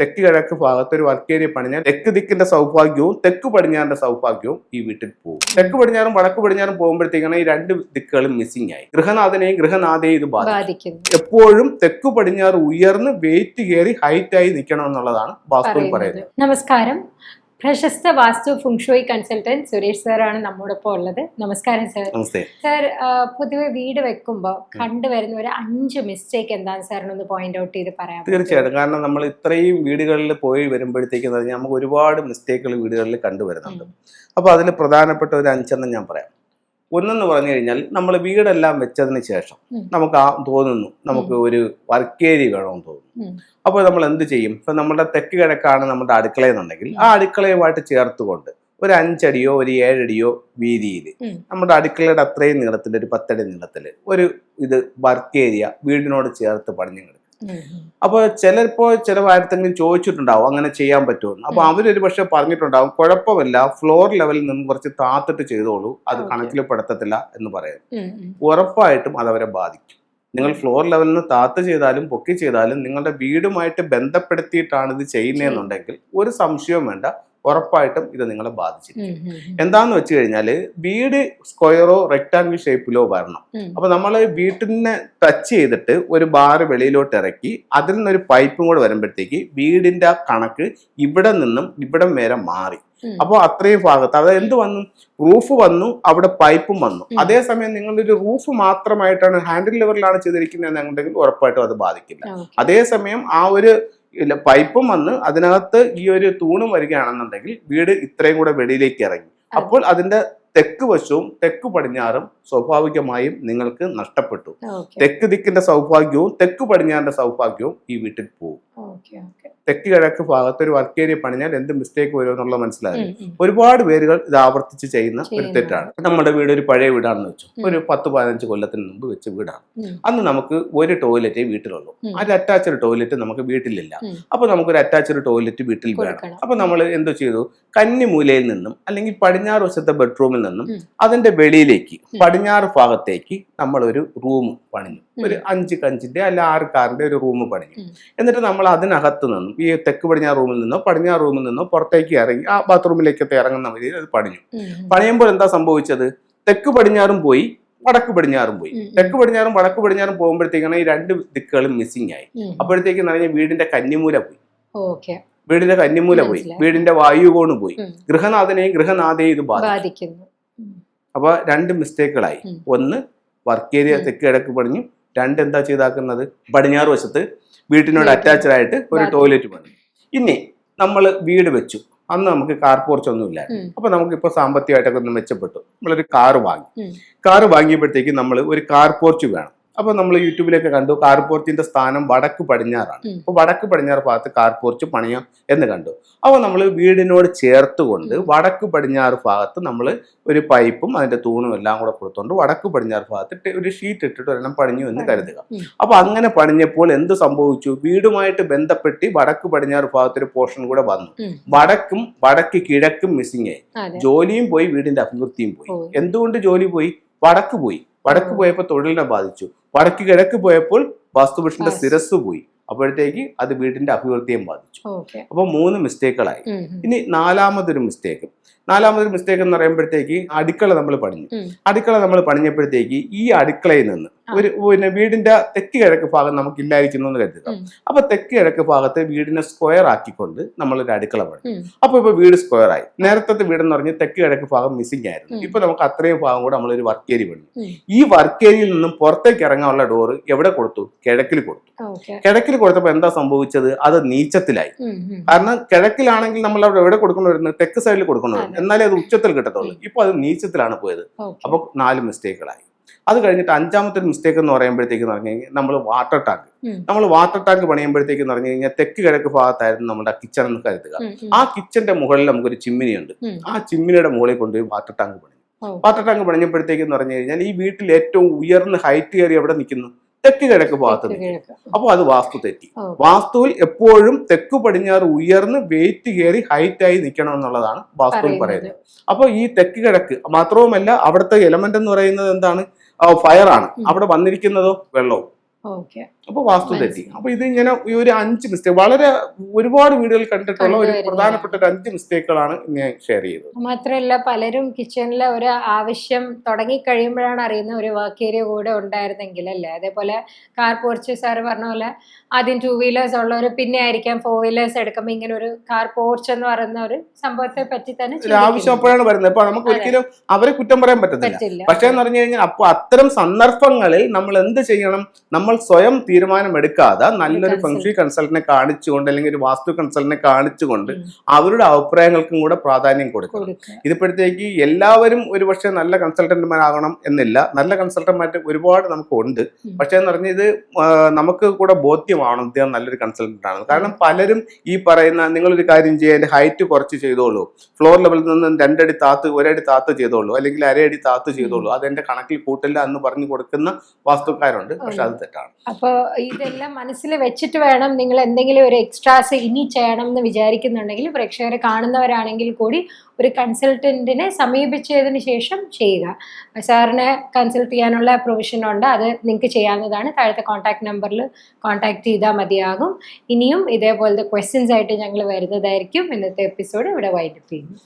തെക്ക് കിഴക്ക് ഭാഗത്ത് ഒരു വർക്ക് ഏരിയ പണിഞ്ഞാൽ തെക്ക് ദിക്കിന്റെ സൗഭാഗ്യവും തെക്ക് പടിഞ്ഞാറിന്റെ സൗഭാഗ്യവും ഈ വീട്ടിൽ പോകും. തെക്ക് പടിഞ്ഞാറും വടക്ക് പടിഞ്ഞാറും പോകുമ്പോഴത്തേക്കാണ് ഈ രണ്ട് ദിക്കുകളും മിസ്സിംഗ് ആയി. ഗൃഹനാഥനെയും ഗൃഹനാഥയെയും ഇത് ബാധിക്കും. എപ്പോഴും തെക്ക് പടിഞ്ഞാറ് ഉയർന്ന് വെയിറ്റ് കയറി ഹൈറ്റ് ആയി നിൽക്കണം എന്നുള്ളതാണ് പറയുന്നത്. പറയുന്നത്. നമസ്കാരം. പ്രശസ്ത വാസ്തു ഫുങ്ഷോയി കൺസൾട്ടന്റ് സുരേഷ് സാറാണ് നമ്മോടൊപ്പം ഉള്ളത്. നമസ്കാരം സാർ. സർ പൊതുവെ വീട് വെക്കുമ്പോൾ കണ്ടുവരുന്ന ഒരു അഞ്ച് മിസ്റ്റേക്ക് എന്താണ് സാറിനൊന്ന് പോയിന്റ് ഔട്ട് ചെയ്ത് പറയാം തീർച്ചയായിട്ടും. കാരണം നമ്മൾ ഇത്രയും വീടുകളിൽ പോയി വരുമ്പോഴത്തേക്കും നമുക്ക് ഒരുപാട് മിസ്റ്റേക്കുകൾ വീടുകളിൽ കണ്ടുവരുന്നുണ്ട് അപ്പോൾ അതിൽ പ്രധാനപ്പെട്ട ഒരു അഞ്ചെണ്ണം ഞാൻ പറയാം. ഒന്നെന്ന് പറഞ്ഞു കഴിഞ്ഞാൽ നമ്മൾ വീടെല്ലാം വെച്ചതിന് ശേഷം നമുക്ക് ആ തോന്നുന്നു നമുക്ക് ഒരു വർക്ക് ഏരിയ വേണമെന്ന് തോന്നുന്നു. അപ്പോൾ നമ്മൾ എന്ത് ചെയ്യും ഇപ്പം നമ്മുടെ തെക്ക് കിഴക്കാണ് നമ്മുടെ അടുക്കള എന്നുണ്ടെങ്കിൽ ആ അടുക്കളയുമായിട്ട് ചേർത്തുകൊണ്ട് ഒരു അഞ്ചടിയോ ഒരു ഏഴടിയോ വീതിയിൽ. നമ്മുടെ അടുക്കളയുടെ അത്രയും നീളത്തിൽ ഒരു പത്തടി നീളത്തിൽ ഒരു ഇത് വർക്ക് ഏരിയ വീടിനോട് ചേർത്ത് പണിഞ്ഞു. അപ്പോൾ ചിലപ്പോൾ ചില ആയിരത്തെങ്കിലും ചോദിച്ചിട്ടുണ്ടാവും അങ്ങനെ ചെയ്യാൻ പറ്റുമെന്ന് അപ്പോൾ. അവരൊരു പക്ഷെ പറഞ്ഞിട്ടുണ്ടാവും കുഴപ്പമില്ല ഫ്ലോർ ലെവലിൽ നിന്ന് കുറച്ച് താത്തിട്ട് ചെയ്തോളൂ അത്. കണക്കിൽ പെടുത്തത്തില്ല എന്ന് പറയും. ഉറപ്പായിട്ടും അത് അവരെ ബാധിക്കും നിങ്ങൾ ഫ്ലോർ ലെവലിൽ നിന്ന് താത്ത് ചെയ്താലും പൊക്കി ചെയ്താലും നിങ്ങളുടെ വീടുമായിട്ട് ബന്ധപ്പെടുത്തിയിട്ടാണ് ഇത് ചെയ്യുന്നതെന്നുണ്ടെങ്കിൽ ഒരു സംശയവും വേണ്ട ഉറപ്പായിട്ടും ഇത് നിങ്ങളെ ബാധിച്ചിരിക്കും. എന്താന്ന് വെച്ച് കഴിഞ്ഞാൽ വീട് സ്ക്വയറോ റെക്ടാംഗിൾ ഷേപ്പിലോ വരണം. അപ്പൊ നമ്മൾ വീട്ടിനെ ടച്ച് ചെയ്തിട്ട് ഒരു ബാറ് വെളിയിലോട്ട് ഇറക്കി അതിൽ നിന്നൊരു പൈപ്പും കൂടെ വരുമ്പോഴത്തേക്ക് വീടിന്റെ ആ കണക്ക് ഇവിടെ നിന്നും ഇവിടം വരെ മാറി. അപ്പോൾ അത്രയും ഭാഗത്ത് അത് എന്ത് വന്നു? റൂഫ് വന്നു അവിടെ പൈപ്പും വന്നു. അതേസമയം നിങ്ങളൊരു റൂഫ് മാത്രമായിട്ടാണ് ഹാൻഡിൽ ലെവറിലാണ് ചെയ്തിരിക്കുന്നത് എന്നുണ്ടെങ്കിൽ ഉറപ്പായിട്ടും അത് ബാധിക്കില്ല. അതേസമയം ആ ഒരു ഇല്ല, പൈപ്പും വന്ന് അതിനകത്ത് ഈ ഒരു തൂണും വരികയാണെന്നുണ്ടെങ്കിൽ വീട് ഇത്രയും കൂടെ വെളിയിലേക്ക് ഇറങ്ങി. അപ്പോൾ അതിന്റെ തെക്ക് വശവും തെക്ക് പടിഞ്ഞാറും സ്വാഭാവികമായും നിങ്ങൾക്ക് നഷ്ടപ്പെട്ടു. തെക്ക് ദിക്കിന്റെ സൗഭാഗ്യവും തെക്ക് പടിഞ്ഞാറിന്റെ സൗഭാഗ്യവും ഈ വീട്ടിൽ പോകും. തെക്ക് കിഴക്ക് ഭാഗത്ത് ഒരു വർക്ക് ഏരിയ പണിഞ്ഞാൽ എന്ത് മിസ്റ്റേക്ക് വരും എന്നുള്ളത് മനസ്സിലായി. ഒരുപാട് പേരുകൾ ഇത് ആവർത്തിച്ച് ചെയ്യുന്ന ഒരു തെറ്റാണ്. നമ്മുടെ വീട് ഒരു പഴയ വീടാണെന്ന് വെച്ചു. ഒരു പത്ത് പതിനഞ്ച് കൊല്ലത്തിന് മുമ്പ് വെച്ച വീടാണ്. അന്ന് നമുക്ക് ഒരു ടോയ്ലറ്റേ വീട്ടിലുള്ളൂ. അതിൽ ഒരു അറ്റാച്ച്ഡ് ടോയ്ലറ്റ് നമുക്ക് വീട്ടിലില്ല. അപ്പൊ നമുക്കൊരു അറ്റാച്ച്ഡ് ടോയ്ലറ്റ് വീട്ടിൽ വേണം. അപ്പൊ നമ്മൾ എന്തോ ചെയ്തു? കന്നിമൂലയിൽ നിന്നും അല്ലെങ്കിൽ പടിഞ്ഞാറ് വശത്തെ ബെഡ്റൂമിൽ നിന്നും അതിന്റെ വെളിയിലേക്ക് പടിഞ്ഞാറ് ഭാഗത്തേക്ക് നമ്മൾ ഒരു റൂം പണിഞ്ഞു ഒരു അഞ്ച് കഞ്ചിന്റെ അല്ല ആറ് കാറിന്റെ ഒരു റൂം പണിഞ്ഞു. എന്നിട്ട് നമ്മൾ അതിനകത്ത് നിന്നും ഈ തെക്ക് പടിഞ്ഞാറ് റൂമിൽ നിന്നോ പടിഞ്ഞാറ് റൂമിൽ നിന്നോ പുറത്തേക്ക് ഇറങ്ങി ആ ബാത്റൂമിലേക്കൊക്കെ ഇറങ്ങുന്ന രീതിയിൽ അത് പണിഞ്ഞു. പണിയുമ്പോൾ എന്താ സംഭവിച്ചത് തെക്ക് പടിഞ്ഞാറും പോയി വടക്ക് പടിഞ്ഞാറും പോയി. തെക്ക് പടിഞ്ഞാറും വടക്ക് പടിഞ്ഞാറും പോകുമ്പോഴത്തേക്കാണ് ഈ രണ്ട് ദിക്കുകളും മിസ്സിംഗ് ആയി. അപ്പോഴത്തേക്ക് നിറഞ്ഞ വീടിന്റെ കന്നിമൂല പോയി. വീടിന്റെ കന്നിമൂല പോയി. വീടിന്റെ വായുകോണ് പോയി. ഗൃഹനാഥനെയും ഗൃഹനാഥയും ഇത് ബാധിക്കുന്നു. അപ്പൊ രണ്ട് മിസ്റ്റേക്കുകളായി ഒന്ന് വർക്ക് ഏരിയ തെക്ക് കിഴക്ക് പടിഞ്ഞു രണ്ട് എന്താ ചെയ്താക്കുന്നത് പടിഞ്ഞാറ് വശത്ത് വീട്ടിനോട്. അറ്റാച്ച്ഡ് ആയിട്ട് ഒരു ടോയ്ലറ്റ് പണിഞ്ഞു ഇനി നമ്മൾ വീട് വെച്ചു. അന്ന് നമുക്ക് കാർ പോർച്ച് ഒന്നും ഇല്ല ഉം. അപ്പൊ നമുക്ക് ഇപ്പൊ സാമ്പത്തികമായിട്ടൊക്കെ ഒന്ന് മെച്ചപ്പെട്ടു. നമ്മളൊരു കാർ വാങ്ങി. കാർ വാങ്ങിയപ്പോഴത്തേക്ക് നമ്മൾ ഒരു കാർ പോർച്ച് വേണം. അപ്പൊ നമ്മൾ യൂട്യൂബിലൊക്കെ കണ്ടു കാർപോർച്ചിന്റെ സ്ഥാനം വടക്ക് പടിഞ്ഞാറാണ്. അപ്പോൾ അപ്പൊ വടക്ക് പടിഞ്ഞാറ് ഭാഗത്ത് കാർപോർച്ച് പണിയാം എന്ന് കണ്ടു. അപ്പോൾ നമ്മൾ വീടിനോട് ചേർത്തുകൊണ്ട് കൊണ്ട് വടക്ക് പടിഞ്ഞാറ് ഭാഗത്ത് നമ്മൾ ഒരു പൈപ്പും അതിന്റെ തൂണും എല്ലാം കൂടെ കൊടുത്തുകൊണ്ട് വടക്ക് പടിഞ്ഞാറ് ഭാഗത്ത് ഒരു ഷീറ്റ് ഇട്ടിട്ട് ഒരെണ്ണം പണിഞ്ഞു എന്ന് കരുതുക. അപ്പോൾ അപ്പൊ അങ്ങനെ പണിഞ്ഞപ്പോൾ എന്ത് സംഭവിച്ചു? വീടുമായിട്ട് ബന്ധപ്പെട്ട് വടക്ക് പടിഞ്ഞാറ് ഭാഗത്ത് ഒരു പോർഷൻ കൂടെ വന്നു. വടക്കും വടക്ക് കിഴക്കും മിസ്സിംഗ് ആയി. ജോലിയും പോയി വീടിന്റെ അഭിവൃദ്ധിയും പോയി. എന്തുകൊണ്ട് ജോലി പോയി? വടക്ക് പോയി. വടക്ക് പോയപ്പോ പോയപ്പോൾ തൊഴിലിനെ ബാധിച്ചു. വടക്ക് കിഴക്ക് പോയപ്പോൾ വാസ്തുപുരുഷന്റെ. ശിരസ് പോയി അപ്പോഴത്തേക്ക് അത് വീടിന്റെ അഭിവൃദ്ധിയും ബാധിച്ചു അപ്പൊ അപ്പോൾ മൂന്ന് മിസ്റ്റേക്കുകളായി. ഇനി നാലാമതൊരു മിസ്റ്റേക്ക് നാലാമതൊരു മിസ്റ്റേക്ക് എന്ന് പറയുമ്പോഴത്തേക്ക് അടുക്കള നമ്മൾ പണിഞ്ഞു. അടുക്കള നമ്മൾ പണിഞ്ഞപ്പോഴത്തേക്ക് ഈ അടുക്കളയിൽ നിന്ന്. ഒരു പിന്നെ വീടിന്റെ തെക്ക് കിഴക്ക് ഭാഗം നമുക്ക് ഇല്ലായിരിക്കുന്നു എന്ന് കരുതുക. അപ്പൊ തെക്ക് കിഴക്ക് ഭാഗത്തെ വീടിനെ സ്ക്വയർ ആക്കിക്കൊണ്ട് നമ്മൾ ഒരു അടുക്കള പണി. അപ്പൊ ഇപ്പൊ വീട് സ്ക്വയർ ആയി. നേരത്തെ വീടെന്ന് പറഞ്ഞ് തെക്ക് കിഴക്ക് ഭാഗം മിസ്സിംഗ് ആയിരുന്നു. ഇപ്പൊ നമുക്ക് അത്രയും ഭാഗം കൂടെ നമ്മളൊരു വർക്ക് ഏരിയ പണി. ഈ വർക്ക് ഏരിയയിൽ നിന്നും പുറത്തേക്ക് ഇറങ്ങാനുള്ള ഡോറ് എവിടെ കൊടുത്തു? കിഴക്കിൽ കൊടുത്തു. കിഴക്കിൽ കൊടുത്തപ്പോൾ എന്താ സംഭവിച്ചത്? അത് നീച്ചത്തിലായി. കാരണം കിഴക്കിലാണെങ്കിൽ നമ്മൾ അവിടെ എവിടെ കൊടുക്കണ വരുന്നത്? തെക്ക് സൈഡിൽ കൊടുക്കണ വരുന്നത്? എന്നാലേ അത് ഉച്ചത്തിൽ കിട്ടത്തുള്ളൂ. ഇപ്പൊ അത് നീച്ചത്തിലാണ് പോയത്. അപ്പൊ നാല് മിസ്റ്റേക്കുകളായി അത് കഴിഞ്ഞിട്ട് അഞ്ചാമത്തെ ഒരു മിസ്റ്റേക്ക് എന്ന് പറയുമ്പോഴത്തേക്ക് പറഞ്ഞു കഴിഞ്ഞാൽ നമ്മൾ വാട്ടർ ടാങ്ക് നമ്മൾ വാട്ടർ ടാങ്ക് പണിയുമ്പോഴത്തേക്ക് പറഞ്ഞു കഴിഞ്ഞാൽ തെക്ക് കിഴക്ക് ഭാഗത്തായിരുന്നു നമ്മുടെ കിച്ചൺ എന്ന് കരുതുക. ആ കിച്ചന്റെ മുകളിൽ നമുക്കൊരു ചിമ്മിനിയുണ്ട് ആ ചിമ്മിനിയുടെ മുകളിൽ കൊണ്ടുപോയി വാട്ടർ ടാങ്ക് പണി വാട്ടർ ടാങ്ക് പണിഞ്ഞപ്പോഴത്തേക്ക് പറഞ്ഞു കഴിഞ്ഞാൽ ഈ വീട്ടിൽ ഏറ്റവും ഉയർന്ന ഹൈറ്റ് കയറി എവിടെ നിൽക്കുന്നു? തെക്ക് കിഴക്ക് ഭാഗത്ത് അപ്പോൾ അത് വാസ്തു തെറ്റി. വാസ്തുവിൽ എപ്പോഴും തെക്ക് പടിഞ്ഞാറ് ഉയർന്ന് വെയിറ്റ് കയറി ഹൈറ്റ് ആയി നിൽക്കണം എന്നുള്ളതാണ് വാസ്തുവിൽ പറയുന്നത്. പറയുന്നത്. അപ്പോൾ ഈ തെക്ക് കിഴക്ക് മാത്രവുമല്ല അവിടുത്തെ എലമെന്റ് എന്ന് പറയുന്നത് എന്താണ്? ഫയർ ആണ്. അവിടെ വന്നിരിക്കുന്നതോ വെള്ളവും. അപ്പൊ വാസ്തു തെറ്റി. അപ്പൊ ഇത് ഇങ്ങനെ ഈ ഒരു അഞ്ച് മിസ്റ്റേക്ക് വളരെ ഒരുപാട് വീടുകൾ കണ്ടിട്ടുള്ള ഒരു പ്രധാനപ്പെട്ട ഒരു അഞ്ച് മിസ്റ്റേക്കുകളാണ് ഞാൻ ഷെയർ ചെയ്തത്. മാത്രമല്ല പലരും കിച്ചണിലെ ഒരു ആവശ്യം തുടങ്ങി കഴിയുമ്പോഴാണ് അറിയുന്ന ഒരു വർക്ക് ഏരിയ കൂടെ ഉണ്ടായിരുന്നെങ്കിൽ അല്ലേ? അതേപോലെ കാർ പോർച്ച് സാർ പറഞ്ഞ പോലെ ആദ്യം ടൂ വീലേഴ്സ് ഉള്ളവർ പിന്നെ ആയിരിക്കാം ഫോർ വീലേഴ്സ് എടുക്കുമ്പോൾ ഇങ്ങനെ ഒരു കാർ പോർച്ച് എന്ന് പറയുന്ന ഒരു സംഭവത്തെ പറ്റി തന്നെ ഒരു ആവശ്യം. അപ്പോഴാണ് വരുന്നത്. അപ്പൊ നമുക്ക് ഒരിക്കലും അവരെ കുറ്റം പറയാൻ പറ്റത്തില്ല. പക്ഷേ എന്ന് പറഞ്ഞു കഴിഞ്ഞാൽ അപ്പൊ അത്തരം സന്ദർഭങ്ങളിൽ നമ്മൾ എന്ത് ചെയ്യണം? നമ്മൾ സ്വയം തീരുമാനമെടുക്കാതെ നല്ലൊരു ഫംഗ്ഷി ഫംഗ്ഷൻ കൺസൾട്ടിനെ കാണിച്ചുകൊണ്ട് അല്ലെങ്കിൽ ഒരു വാസ്തു കൺസൾട്ടിനെ കാണിച്ചുകൊണ്ട് അവരുടെ അഭിപ്രായങ്ങൾക്കും കൂടെ പ്രാധാന്യം കൊടുക്കണം. കൊടുക്കുക. ഇതിപ്പോഴത്തേക്ക് എല്ലാവരും ഒരുപക്ഷെ നല്ല കൺസൾട്ടന്റുമാരാകണം എന്നില്ല. നല്ല കൺസൾട്ടന്മാർ ഒരുപാട് നമുക്കുണ്ട്. ഉണ്ട് പക്ഷേ എന്ന് പറഞ്ഞാൽ ഇത് നമുക്ക് കൂടെ ബോധ്യമാണ് ഇദ്ദേഹം നല്ലൊരു കൺസൾട്ടന്റ് ആണ് കാരണം പലരും ഈ പറയുന്ന നിങ്ങളൊരു കാര്യം ചെയ്യുക അതിന്റെ ഹൈറ്റ് കുറച്ച് ചെയ്തോളൂ. ഫ്ലോർ ലെവലിൽ നിന്ന് രണ്ടടി താത്ത് ഒരടി താത്ത് ചെയ്തോളൂ. അല്ലെങ്കിൽ അരയടി താത്ത് ചെയ്തോളൂ. അതെന്റെ കണക്കിൽ കൂട്ടില്ല എന്ന് പറഞ്ഞു കൊടുക്കുന്ന വാസ്തുക്കാരുണ്ട്. പക്ഷെ അത് തെറ്റാണ്. അപ്പോൾ ഇതെല്ലാം മനസ്സിൽ വെച്ചിട്ട് വേണം നിങ്ങൾ എന്തെങ്കിലും ഒരു എക്സ്ട്രാസ് ഇനി ചെയ്യണം എന്ന് വിചാരിക്കുന്നുണ്ടെങ്കിൽ പ്രേക്ഷകരെ കാണുന്നവരാണെങ്കിൽ കൂടി ഒരു കൺസൾട്ടന്റിനെ സമീപിച്ചതിന് ശേഷം ചെയ്യുക. സാറിനെ കൺസൾട്ട് ചെയ്യാനുള്ള പ്രൊവിഷൻ ഉണ്ട്. അത് നിങ്ങൾക്ക് ചെയ്യാവുന്നതാണ്. താഴത്തെ കോൺടാക്ട് നമ്പറിൽ കോൺടാക്ട് ചെയ്താൽ മതിയാകും. ഇനിയും ഇതേപോലത്തെ ക്വസ്റ്റ്യൻസ് ആയിട്ട് ഞങ്ങൾ വരുന്നതായിരിക്കും. ഇന്നത്തെ എപ്പിസോഡ് ഇവിടെ വൈൻഡപ്പ് ചെയ്യുന്നു.